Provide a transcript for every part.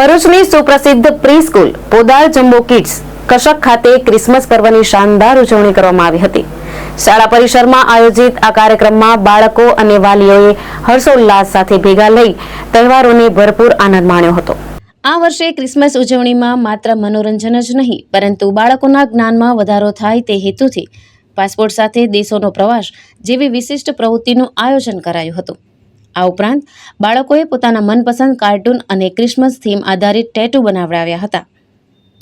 ભરૂચની સુપ્રસિદ્ધ preschool Podar jumbo kids, Kasak ખાતે ક્રિસમસ પર્વની શાનદાર ઉજવણી કરવામાં આવી હતી. શાળા પરિસરમાં આયોજિત આ કાર્યક્રમમાં બાળકો અને વાલીઓએ હર્ષોલ્લાસ સાથે ભેગા લઈ તહેવારોને ભરપૂર આનંદ માણ્યો હતો. આ વર્ષે ક્રિસમસ ઉજવણીમાં માત્ર મનોરંજન જ નહીં, પરંતુ બાળકોના જ્ઞાનમાં વધારો થાય તે હેતુથી પાસપોર્ટ સાથે દેશોનો પ્રવાસ જેવી વિશિષ્ટ પ્રવૃત્તિનું આયોજન કરાયું હતું. આ ઉપરાંત બાળકોએ પોતાના મનપસંદ કાર્ટૂન અને ક્રિસમસ થીમ આધારિત ટેટુ બનાવડાવ્યા હતા.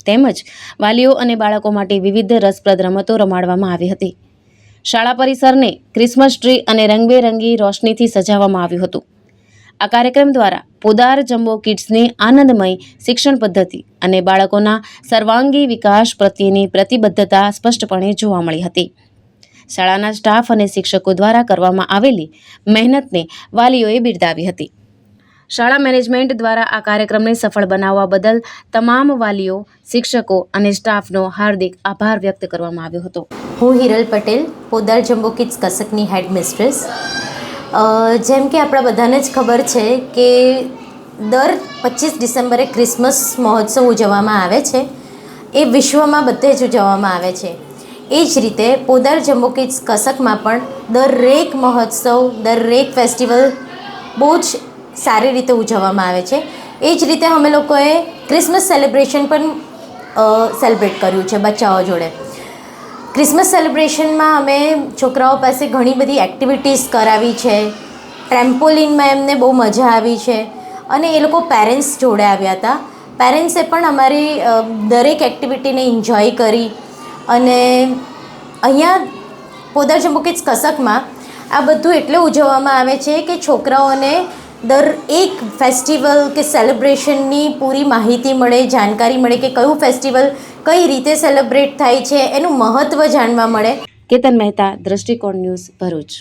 તેમજ વાલીઓ અને બાળકો માટે વિવિધ રસપ્રદ રમતો રમાડવામાં આવી હતી. શાળા પરિસરને ક્રિસમસ ટ્રી અને રંગબેરંગી રોશનીથી સજાવવામાં આવ્યું હતું. આ કાર્યક્રમ દ્વારા પોદાર જમ્બો કિડ્સની આનંદમય શિક્ષણ પદ્ધતિ અને બાળકોના સર્વાંગી વિકાસ પ્રત્યેની પ્રતિબદ્ધતા સ્પષ્ટપણે જોવા મળી હતી. શાળાના સ્ટાફ અને શિક્ષકો દ્વારા કરવામાં આવેલી મહેનતને વાલીઓએ બિરદાવી હતી. શાળા મેનેજમેન્ટ દ્વારા આ કાર્યક્રમને સફળ બનાવવા બદલ તમામ વાલીઓ, શિક્ષકો અને સ્ટાફનો હાર્દિક આભાર વ્યક્ત કરવામાં આવ્યો હતો. હું હિરલ પટેલ, પોદાર જમ્બો કિડ્સ કસકની હેડ મિસ્ટ્રેસ જેમ કે આપણા બધાને જ ખબર છે કે દર પચીસ ડિસેમ્બરે ક્રિસમસ મહોત્સવ ઉજવવામાં આવે છે. એ વિશ્વમાં બધે જ ઉજવવામાં આવે છે. એ જ રીતે પોદાર જમ્બો કિડ્સ કસકમાં પણ દરેક મહોત્સવ, દરેક ફેસ્ટિવલ બહુ જ સારી રીતે ઉજવવામાં આવે છે. એ જ રીતે અમે લોકોએ ક્રિસમસ સેલિબ્રેશન પણ સેલિબ્રેટ કર્યું છે બચ્ચાઓ જોડે. ક્રિસમસ સેલિબ્રેશનમાં અમે છોકરાઓ પાસે ઘણી બધી એક્ટિવિટીઝ કરાવી છે. ટ્રેમ્પોલિનમાં એમને બહુ મજા આવી છે અને એ લોકો પેરેન્ટ્સ જોડે આવ્યા હતા. પેરેન્ટ્સે પણ અમારી દરેક એક્ટિવિટીને એન્જોય કરી. અને અહીંયા પોદાર જમ્બુકિટ્સ કસકમાં આ બધું એટલે ઉજવવામાં આવે છે કે છોકરાઓને દર એક ફેસ્ટિવલ કે સેલિબ્રેશનની પૂરી માહિતી મળે, જાણકારી મળે કે કયું ફેસ્ટિવલ કઈ રીતે સેલિબ્રેટ થાય છે, એનું મહત્ત્વ જાણવા મળે. કેતન મહેતા, દ્રષ્ટિકોણ ન્યૂઝ ભરૂચ.